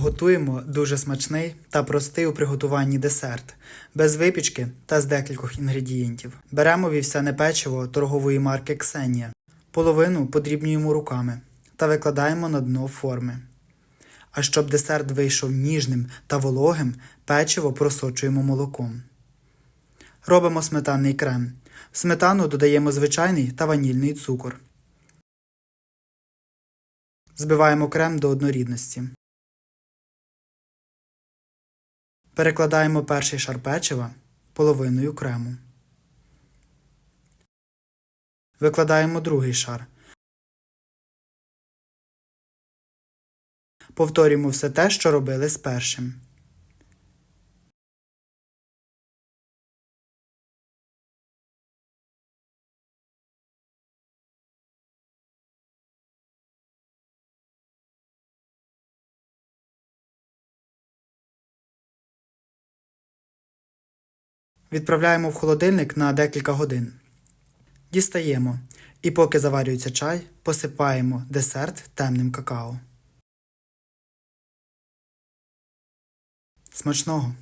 Готуємо дуже смачний та простий у приготуванні десерт, без випічки та з декількох інгредієнтів. Беремо вівсяне печиво торгової марки Ксенія, половину подрібнюємо руками та викладаємо на дно форми. А щоб десерт вийшов ніжним та вологим, печиво просочуємо молоком. Робимо сметанний крем. В сметану додаємо звичайний та ванільний цукор. Збиваємо крем до однорідності. Перекладаємо перший шар печива половиною крему. Викладаємо другий шар. Повторюємо все те, що робили з першим. Відправляємо в холодильник на декілька годин. Дістаємо. І поки заварюється чай, посипаємо десерт темним какао. Смачного!